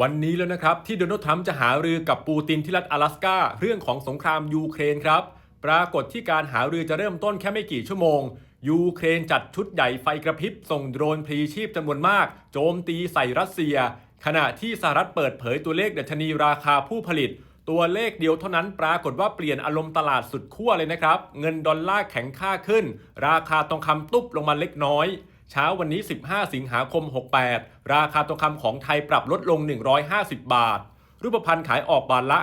วันนี้แล้วนะครับ ที่โดนัลด์ทรัมป์จะหารือกับปูตินที่รัฐ阿拉สกาเรื่องของสงครามยูเครนครับ ปรากฏที่การหารือจะเริ่มต้นแค่ไม่กี่ชั่วโมง ยูเครนจัดชุดใหญ่ไฟกระพริบ ส่งโดรนพลีชีพจำนวนมาก โจมตีใส่รัสเซีย ขณะที่สหรัฐเปิดเผยตัวเลขดัชนีราคาผู้ผลิต ตัวเลขเดียวเท่านั้นปรากฏว่าเปลี่ยนอารมณ์ตลาดสุดขั้วเลยนะครับ เงินดอลลาร์แข็งค่าขึ้น ราคาทองคำตุ๊บลงมาเล็กน้อย เช้าวันนี้ 15 สิงหาคม 68 ราคาทองคำของไทยปรับลดลง 150 บาท รูปพรรณขายออกบาทละ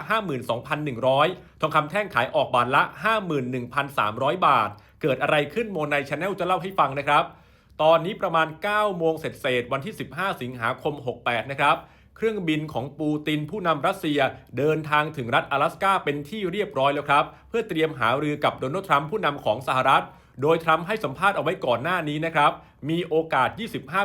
52,100 ทองคำแท่งขายออกบาทละ 51,300 บาท เกิดอะไรขึ้นโมไนชาแนลจะเล่าให้ฟังนะครับ ตอนนี้ประมาณ 9 โมงเศษวันที่ 15 สิงหาคม 68 นะครับเครื่องบินของปูตินผู้นำรัสเซียเดินทางถึงรัฐ阿拉สกาเป็นที่เรียบร้อยแล้วครับ เพื่อเตรียมหารือกับโดนัลด์ทรัมป์ผู้นำของสหรัฐ โดยทรัมป์ให้สัมภาษณ์เอาไว้ก่อนหน้านี้นะครับ มีโอกาส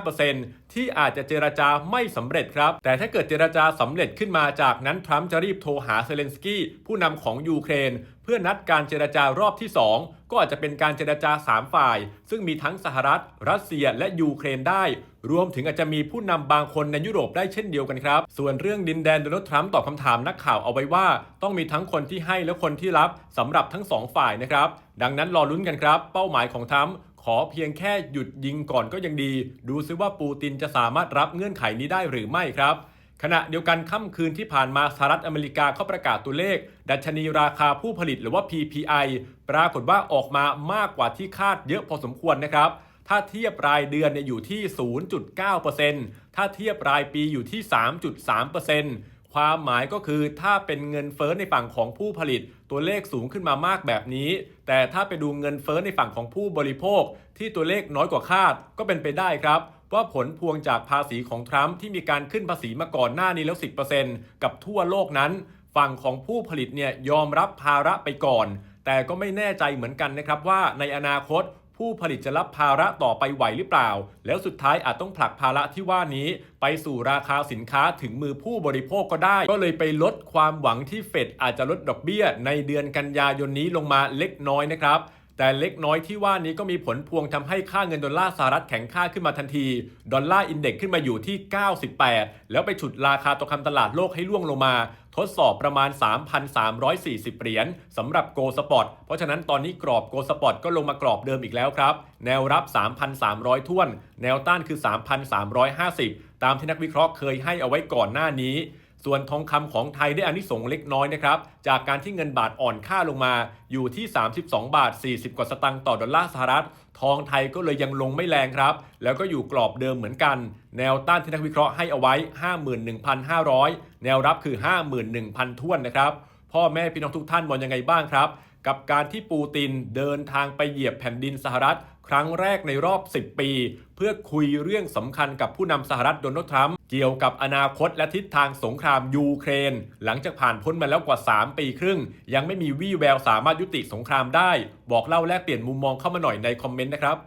25%ที่อาจจะเจรจาไม่สำเร็จครับ แต่ถ้าเกิดเจรจาสำเร็จขึ้นมาจากนั้นทรัมป์จะรีบโทรหาเซเลนสกี้ผู้นำของยูเครน เพื่อนัดการเจรจารอบที่ 2 ก็อาจจะเป็นการเจรจา 3 ฝ่าย ซึ่งมีทั้งสหรัฐ รัสเซียและยูเครนได้ รวมถึงอาจจะมีผู้นำบางคนในยุโรปได้เช่นเดียวกันครับ ส่วนเรื่องดินแดนโดนัลด์ทรัมป์ตอบคำถามนักข่าวเอาไว้ว่า ต้องมีทั้งคนที่ให้และคนที่รับสำหรับทั้งสองฝ่ายนะครับดังนั้นรอลุ้นกันครับ เป้าหมายของทรัมป์ ขอเพียงแค่หยุดยิงก่อนก็ยังดี ดูซิว่าปูตินจะสามารถรับเงื่อนไขนี้ได้หรือไม่ครับ ขณะเดียวกันค่ำคืนที่ผ่านมาสหรัฐอเมริกาเขาประกาศตัวเลข ดัชนีราคาผู้ผลิตหรือว่า PPI ปรากฏว่าออกมามากกว่าที่คาดเยอะพอสมควรนะครับถ้าเทียบรายเดือนเนี่ยอยู่ที่ 0.9%ถ้าเทียบรายปีอยู่ที่ 3.3% ความหมายก็คือถ้าเป็นเงินเฟ้อในฝั่งของผู้ผลิต ตัวเลขสูงขึ้นมามากแบบนี้ แต่ถ้าไปดูเงินเฟ้อในฝั่งของผู้บริโภค ที่ตัวเลขน้อยกว่าคาดก็เป็นไปได้ครับว่าผลพวงจากภาษีของทรัมป์ที่มีการขึ้นภาษีมาก่อนหน้านี้แล้ว 10%กับทั่วโลกนั้น ฝั่งของผู้ผลิตเนี่ยยอมรับภาระไปก่อน แต่ก็ไม่แน่ใจเหมือนกันนะครับว่าในอนาคต ผู้ผลิตจะรับภาระต่อไปไหวหรือเปล่า แล้วสุดท้ายอาจต้องผลักภาระที่ว่านี้ไปสู่ราคาสินค้าถึงมือผู้บริโภคก็ได้ ก็เลยไปลดความหวังที่เฟดอาจจะลดดอกเบี้ย ในเดือนกันยายนนี้ลงมาเล็กน้อยนะครับ แต่เล็กน้อยที่ว่านี้ก็มีผลพวงทำให้ค่าเงินดอลลาร์สหรัฐแข็งค่าขึ้นมาทันที ดอลลาร์อินเด็กซ์ขึ้นมาอยู่ที่ 98 แล้วไปฉุดราคาตกคำตลาดโลกให้ล่วงลงมา ทดสอบประมาณ 3,340 เหรียญสำหรับโกลสปอตเพราะฉะนั้นตอนนี้กรอบโกลสปอตก็ลงมากรอบเดิมอีกแล้วครับ แนวรับ 3,300 ท่วน แนวต้านคือ 3,350 ตามที่นักวิเคราะห์เคยให้เอาไว้ก่อนหน้านี้ ส่วนทองคำของไทยได้อานิสงส์เล็กน้อยนะครับ จากการที่เงินบาทอ่อนค่าลงมาอยู่ที่ 32 บาท 40 กว่าสตางค์ต่อดอลลาร์สหรัฐ ทองไทยก็เลยยังลงไม่แรงครับ แล้วก็อยู่กรอบเดิมเหมือนกัน แนวต้านที่นักวิเคราะห์ให้เอาไว้ 51,500 แนวรับคือ 51,000ท้วนนะครับ พ่อแม่พี่น้องทุกท่านมองยังไงบ้างครับ กับการที่ปูตินเดินทางไปเหยียบแผ่นดินสหรัฐ ครั้งแรกในรอบ 10 ปี เพื่อคุยเรื่องสำคัญกับผู้นำสหรัฐโดนัลด์ทรัมป์เกี่ยวกับอนาคตและทิศทางสงครามยูเครน หลังจากผ่านพ้นมาแล้วกว่า 3 ปีครึ่ง ยังไม่มีวี่แววสามารถยุติสงครามได้ บอกเล่าแลกเปลี่ยนมุมมองเข้ามาหน่อยในคอมเมนต์นะครับ